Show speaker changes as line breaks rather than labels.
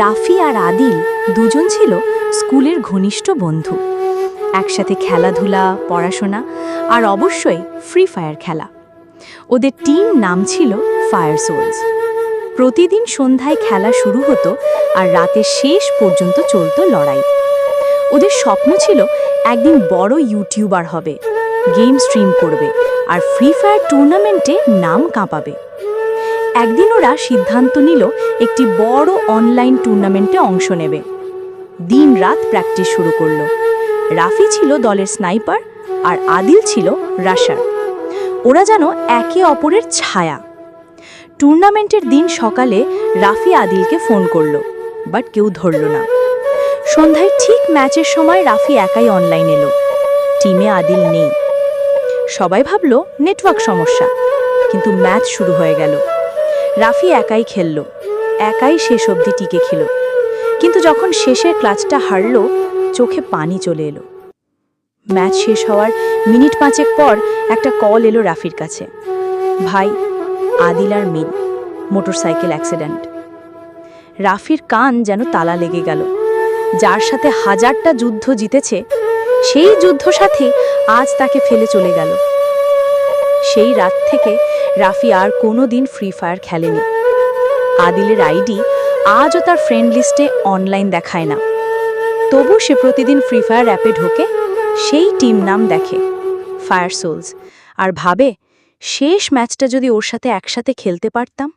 রাফি আর আদিল দুজন ছিল স্কুলের ঘনিষ্ঠ বন্ধু। একসাথে খেলাধুলা, পড়াশোনা আর অবশ্যই ফ্রি ফায়ার খেলা। ওদের টিম নাম ছিল ফায়ার সোলস প্রতিদিন সন্ধ্যায় খেলা শুরু হতো আর রাতের শেষ পর্যন্ত চলত লড়াই। ওদের স্বপ্ন ছিল একদিন বড় ইউটিউবার হবে গেম স্ট্রিম করবে আর ফ্রি ফায়ার টুর্নামেন্টে নাম কাঁপাবে। একদিন ওরা সিদ্ধান্ত নিল একটি বড় অনলাইন টুর্নামেন্টে অংশ নেবে। দিন রাত প্র্যাকটিস শুরু করল। রাফি ছিল দলের স্নাইপার আর আদিল ছিল রাশার ওরা যেন একে অপরের ছায়া। টুর্নামেন্টের দিন সকালে রাফি আদিলকে ফোন করল বাট কেউ ধরল না। সন্ধ্যায় ঠিক ম্যাচের সময় রাফি একাই অনলাইন এলো। টিমে আদিল নেই। সবাই ভাবল নেটওয়ার্ক সমস্যা। কিন্তু ম্যাচ শুরু হয়ে গেল। রাফি একাই খেলল। একাই শেষ অবধি টিকে খেল। কিন্তু যখন শেষের ক্লাচটা হারল, চোখে পানি চলে এলো। ম্যাচ শেষ হওয়ার মিনিট পাঁচেক পর একটা কল এলো রাফির কাছে। ভাই, আদিল আর মিন, মোটরসাইকেল অ্যাক্সিডেন্ট। রাফির কান যেন তালা লেগে গেল। যার সাথে হাজারটা যুদ্ধ জিতেছে, সেই যুদ্ধ সাথে আজ তাকে ফেলে চলে গেল। সেই রাত থেকে রাফি আর কোনো দিন ফ্রি ফায়ার খেলেনি। আদিলের আইডি আজও তার ফ্রেন্ড লিস্টে অনলাইন দেখায় না। তবু সে প্রতিদিন ফ্রি ফায়ার অ্যাপে ঢোকে, সেই টিম নাম দেখে ফায়ার সোলস আর ভাবে, শেষ ম্যাচটা যদি ওর সাথে একসাথে খেলতে পারতাম